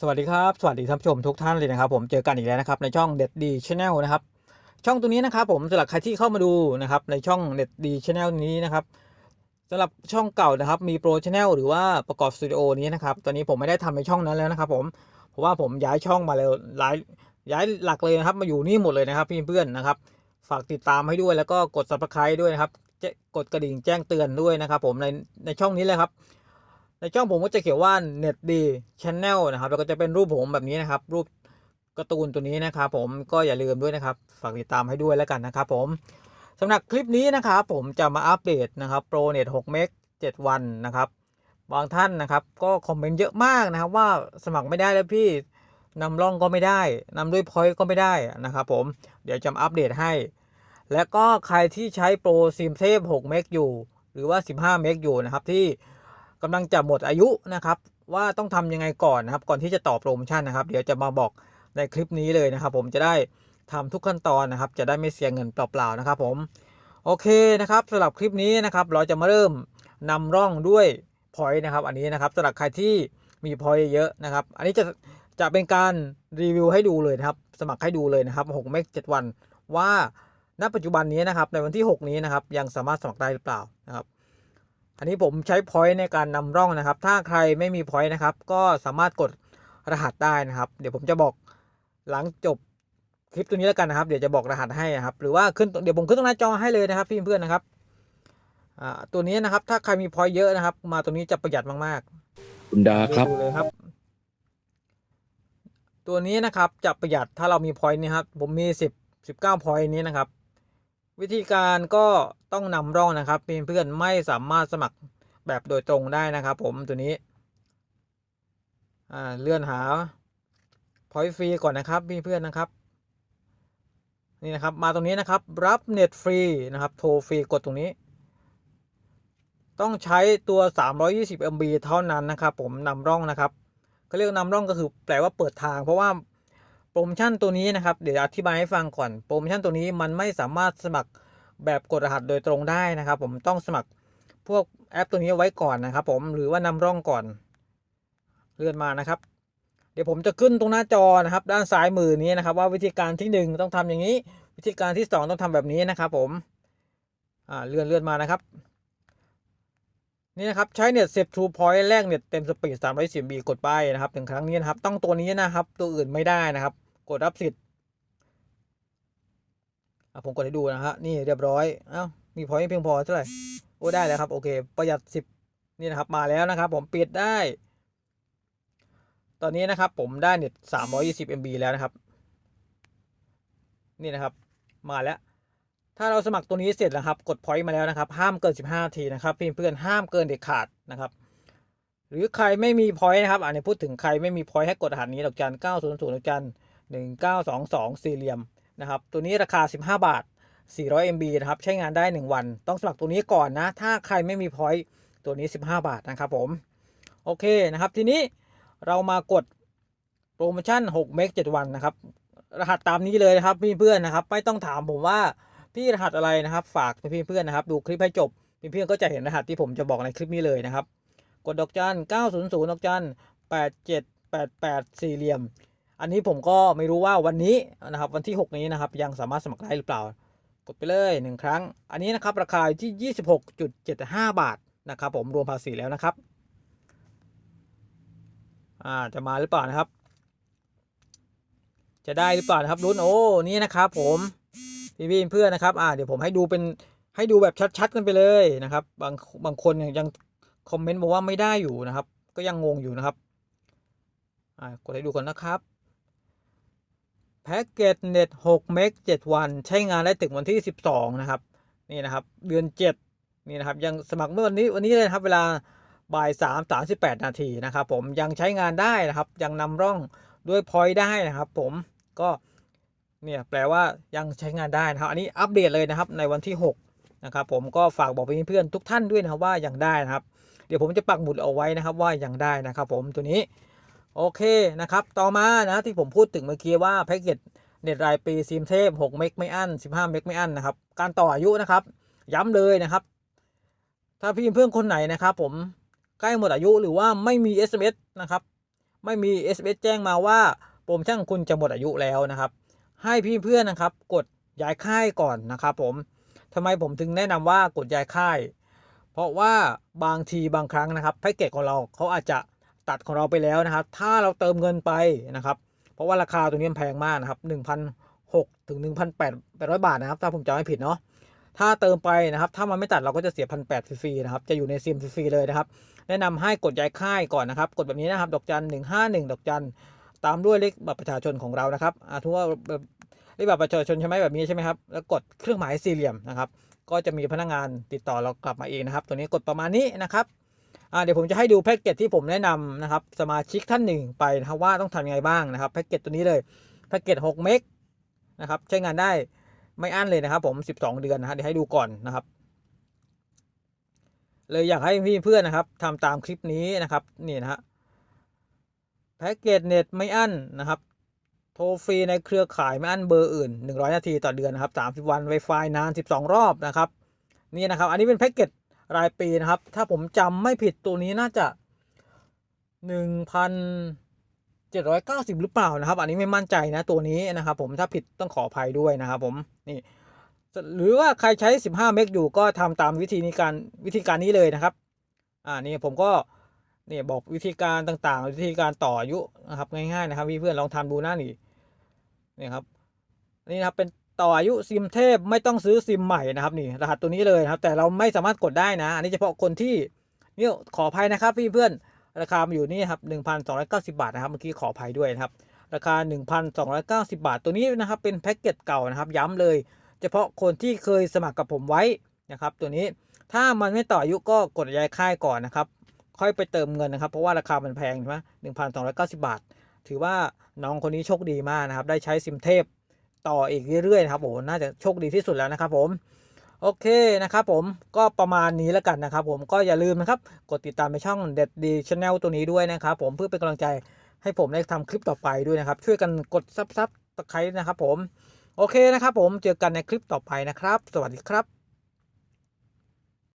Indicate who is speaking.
Speaker 1: สวัสดีครับ สวัสดีท่านผู้ชมทุกท่านเลยนะครับ ผมเจอกันอีกแล้วนะครับในช่องเด็ดดีชาแนลนะครับ ช่องตัวนี้นะครับ ผมสำหรับใครที่เข้ามาดูนะครับ ในช่องเด็ดดีชาแนลนี้นะครับสำหรับช่องเก่านะครับ มีโปรชาแนลหรือว่าประกอบสตูดิโอนี้นะครับตอนนี้ผมไม่ได้ทำในช่องนั้นแล้วนะครับ ผมเพราะว่าผมย้ายช่องมาแล้วหลายย้ายหลักเลยนะครับ มาอยู่นี่หมดเลยนะครับพี่เพื่อนนะครับ ฝากติดตามให้ด้วยแล้วก็กด subscribe ด้วยนะครับกดกระดิ่งแจ้งเตือนด้วยนะครับ ผมในในช่องนี้เลยครับ ในช่องผมก็จะเขียนว่า Net D Channel นะครับแล้วก็จะเป็นรูปผมแบบนี้นะครับ รูปการ์ตูนตัวนี้นะครับผมก็อย่าลืมด้วยนะครับฝากติดตามให้ด้วยแล้วกันนะครับผมสำหรับคลิปนี้นะครับผมจะมาอัปเดตนะครับ Pro Net 6เมก7วันนะครับบางท่านนะครับก็คอมเมนต์เยอะมากนะครับว่าสมัครไม่ได้แล้วพี่นำร่องก็ไม่ได้นำด้วยพอยต์ก็ไม่ได้นะครับผมเดี๋ยวจะมาอัปเดตให้ แล้วก็ใครที่ใช้โปรซิมเซฟ6เมกอยู่ หรือว่า 15 เมกอยู่นะครับที่ กำลังจะหมดอายุนะครับว่าต้องทำยังไงก่อนนะครับก่อนที่จะต่อโปรโมชั่นนะครับ เดี๋ยวจะมาบอกในคลิปนี้เลยนะครับ ผมจะได้ทำทุกขั้นตอนนะครับ จะได้ไม่เสียเงินเปล่าๆนะครับผมโอเคนะครับสำหรับคลิปนี้นะครับเราจะมาเริ่มนำร่องด้วยพอยต์นะครับ อันนี้นะครับสำหรับใครที่มีพอยต์เยอะนะครับ อันนี้จะจะเป็นการรีวิวให้ดูเลยนะครับ สมัครให้ดูเลยนะครับ6เมก7วันว่าณปัจจุบันนี้นะครับในวันที่ 6 นี้นะครับยังสามารถสมัครได้หรือเปล่านะครับ อันนี้ผมใช้พอยต์ในการนำร่องนะครับ ถ้าใครไม่มีพอยต์นะครับ ก็สามารถกดรหัสได้นะครับ เดี๋ยวผมจะบอกหลังจบคลิปตัวนี้แล้วกันนะครับ เดี๋ยวจะบอกรหัสให้นะครับ หรือว่าขึ้นเดี๋ยวผมขึ้นตรงหน้าจอให้เลยนะครับพี่เพื่อนๆนะครับอ่าตัวนี้นะครับ ถ้าใครมีพอยต์เยอะนะครับ มาตัวนี้จะประหยัดมากๆ
Speaker 2: คุณดาครับ
Speaker 1: ดูเลยครับ ตัวนี้นะครับจะประหยัดถ้าเรามีพอยต์นี่ครับ ผมมีสิบสิบเก้าพอยต์นี้นะครับ วิธีการก็ต้องนำร่องนะครับเพื่อนๆไม่สามารถสมัครแบบโดยตรงได้นะครับ ผมตัวนี้เลื่อนหาพอยต์ฟรีก่อนนะครับเพื่อนๆนะครับ นี่นะครับมาตรงนี้นะครับ รับเน็ตฟรีนะครับโทรฟรีกดตรงนี้ ต้องใช้ตัว 320 MB เท่านั้นนะครับ ผมนำร่องนะครับเขาเรียกนำร่องก็คือแปลว่าเปิดทางเพราะว่า รโมชั่นตัวนี้นะครับ เดี๋ยวอธิบายให้ฟังก่อน โปรโมชั่นตัวนี้มันไม่สามารถสมัครแบบกดรหัสโดยตรงได้นะครับ ผมต้องสมัครพวกแอปตัวนี้ไว้ก่อนนะครับ ผมหรือว่านำร่องก่อนเลื่อนมานะครับ เดี๋ยวผมจะขึ้นตรงหน้าจอนะครับ ด้านซ้ายมือนี้นะครับ ว่าวิธีการที่หนึ่งต้องทำอย่างนี้ วิธีการที่สองต้องทำแบบนี้นะครับ ผมอ่าเลื่อนเลื่อนมานะครับ นี่นะครับใช้เน็ตเซฟทูพอยต์แรกเน็ตเต็มสปีด310 b กดไปนะครับหนึ่งครั้งนี้นะครับ ต้องตัวนี้นะครับ ตัวอื่นไม่ได้นะครับ กดรับสิทธิ์อะผมกดให้ดูนะฮะนี่เรียบร้อยเอ้ามีพอยต์เพียงพอเท่าไหร่โอ้ได้แล้วครับโอเค ประหยัด10นี่นะครับมาแล้วนะครับ ผมปิดได้ ตอนนี้นะครับ ผมได้เน็ต320 MB แล้วนะครับ นี่นะครับ มาแล้ว ถ้าเราสมัครตัวนี้เสร็จแล้วครับ กดพอยต์มาแล้วนะครับ ห้ามเกิน15นาทีนะครับเพื่อนเพื่อนๆห้ามเกินเด็ดขาดนะครับหรือใครไม่มีพอยต์นะครับอันนี้พูดถึงใครไม่มีพอยต์ให้กดรหัสนี้ดอกจัน900ดอกจัน 1922 สี่เหลี่ยมนะครับ ตัวนี้ราคา 15 บาท 400 MB นะครับ ใช้งานได้ 1 วัน ต้องสมัครตัวนี้ก่อนนะ ถ้าใครไม่มีพอยต์ตัวนี้ 15 บาทนะครับผม โอเคนะครับ ทีนี้เรามากดโปรโมชั่น 6 เมก 7 วันนะครับ รหัสตามนี้เลยนะครับเพื่อนๆนะครับ ไม่ต้องถามผมว่าพี่รหัสอะไรนะครับ ฝากพี่เพื่อนๆนะครับ ดูคลิปให้จบพี่เพื่อนๆก็จะเห็นรหัสที่ผมจะบอกในคลิปนี้เลยนะครับ กดดอกจัน900ดอกจัน8788 สี่เหลี่ยม อันนี้ผมก็ไม่รู้ว่าวันนี้นะครับวันที่ 6 นี้นะครับยังสามารถสมัครได้หรือเปล่า กดไปเลยหนึ่งครั้ง อันนี้นะครับราคาอยู่ที่ 26.75 บาทนะครับผมรวมภาษีแล้วนะครับอ่าจะมาหรือเปล่านะครับ จะได้หรือเปล่านะครับลุ้นโอ้นี่นะครับผมพี่พี่เพื่อนนะครับอ่าเดี๋ยวผมให้ดูเป็นให้ดูแบบชัดๆกันไปเลยนะครับ บางบางคนยยังคอมเมนต์บอกว่าไม่ได้อยู่นะครับ ก็ยังงงอยู่นะครับอ่ากดให้ดูก่อนนะครับ แพ็กเกจเน็ต6เมก7วัน ใช้งานได้ถึงวันที่ 12 นะครับ นี่นะครับ เดือน 7 นี่นะครับ ยังสมัครเมื่อวันนี้วันนี้เลยครับ เวลาบ่าย3 38 นาทีนะครับ ผมยังใช้งานได้นะครับ ยังนำร่องด้วยพอยต์ได้นะครับ ผมก็เนี่ยแปลว่ายังใช้งานได้นะครับ อันนี้อัปเดตเลยนะครับในวันที่ 6 นะครับ ผมก็ฝากบอกเพื่อนๆทุกท่านด้วยนะครับว่ายังได้นะครับ เดี๋ยวผมจะปักหมุดเอาไว้นะครับว่ายังได้นะครับ ผมตัวนี้ โอเคนะครับ ต่อมานะที่ผมพูดถึงเมื่อกี้ว่าแพ็กเกจเน็ตรายปีซิมเทพ6เมกไม่อั้น15 เมกไม่อั้นนะครับ การต่ออายุนะครับ ย้ำเลยนะครับ ถ้าพี่เพื่อนคนไหนนะครับ ผมใกล้หมดอายุหรือว่าไม่มี SMS นะครับ ไม่มี SMS แจ้งมาว่าโปรโมชั่นขอคุณจะหมดอายุแล้วนะครับ ให้พี่เพื่อนนะครับ กดย้ายค่ายก่อนนะครับ ผมทำไมผมถึงแนะนำว่ากดย้ายค่าย เพราะว่าบางทีบางครั้งนะครับแพ็กเกจของเราเขาอาจจะ ตัดของเราไปแล้วนะครับ ถ้าเราเติมเงินไปนะครับ เพราะว่าราคาตัวนี้มันแพงมากนะครับ1,600ถึง1,800 บาทนะครับ ถ้าผมจำไม่ผิดเนาะถ้าเติมไปนะครับ ถ้ามันไม่ตัดเราก็จะเสีย1,800ฟรีๆนะครับ จะอยู่ในซิมฟรีเลยนะครับ แนะนำให้กดย้ายค่ายก่อนนะครับ กดแบบนี้นะครับ ดอกจัน151ดอกจันตามด้วยเลขบัตรประชาชนของเรานะครับอาทุกว่าแบบเลขบัตรประชาชนใช่ไหมแบบนี้ใช่ไหมครับ แล้วกดเครื่องหมายสี่เหลี่ยมนะครับ ก็จะมีพนักงานติดต่อเรากลับมาเองนะครับ ตัวนี้กดประมาณนี้นะครับ อ่าเดี๋ยวผมจะให้ดูแพ็กเกจที่ผมแนะนำนะครับสมาชิกท่านหนึ่งไปนะครับว่าต้องทำยังไงบ้างนะครับแพ็กเกจตัวนี้เลยแพ็กเกจ6เมกนะครับใช้งานได้ไม่อั้นเลยนะครับ ผม 12 เดือนนะฮะเดี๋ยวให้ดูก่อนนะครับ เลยอยากให้พี่เพื่อนนะครับทำตามคลิปนี้นะครับนี่นะฮะแพ็กเกจเน็ตไม่อั้นนะครับ โทรฟรีในเครือข่ายไม่อั้นเบอร์อื่น 100 นาทีต่อเดือนนะครับ 30 วัน Wi-Fi นาน 12 รอบนะครับ นี่นะครับ อันนี้เป็นแพ็กเกจ รายปีนะครับ ถ้าผมจำไม่ผิดตัวนี้น่าจะ 1,790 หรือเปล่านะครับ อันนี้ไม่มั่นใจนะตัวนี้นะครับผมถ้าผิดต้องขออภัยด้วยนะครับผมนี่หรือว่าใครใช้ 15 เมกอยู่ก็ทำตามวิธีนี้การวิธีการนี้เลยนะครับอ่านี่ผมก็เนี่ยบอกวิธีการต่างๆ วิธีการต่ออายุนะครับง่ายๆนะครับพี่เพื่อนลองทำดูหน้านี่นี่ครับนี่นะครับเป็น ต่ออายุซิมเทพไม่ต้องซื้อซิมใหม่นะครับนี่รหัสตัวนี้เลยนะครับ แต่เราไม่สามารถกดได้นะ อันนี้เฉพาะคนที่นี่ขออภัยนะครับพี่เพื่อนราคาอยู่นี่ครับ1,290 บาทนะครับเมื่อกี้ขออภัยด้วยนะครับ ราคา 1,290 บาทตัวนี้นะครับ เป็นแพ็กเกจเก่านะครับ ย้ำเลย เฉพาะคนที่เคยสมัครกับผมไว้นะครับ ตัวนี้ถ้ามันไม่ต่ออายุก็กดย้ายค่ายก่อนนะครับ ค่อยไปเติมเงินนะครับ เพราะว่าราคามันแพงใช่ไหมหนึ่งพันสองร้อยเก้าสิบบาท ถือว่าน้องคนนี้โชคดีมากนะครับ ได้ใช้ซิมเทพ ต่ออีกเรื่อยๆนะครับโอ้โหน่าจะโชคดีที่สุดแล้วนะครับผมโอเคนะครับผมก็ประมาณนี้แล้วกันนะครับผมก็อย่าลืมนะครับกดติดตามในช่องเด็ดดีชาแนลตัวนี้ด้วยนะครับผมเพื่อเป็นกำลังใจให้ผมได้ทำคลิปต่อไปด้วยนะครับ ช่วยกันกดซับซับตะไคร้นะครับผมโอเคนะครับผมเจอกันในคลิปต่อไปนะครับ สวัสดีครับ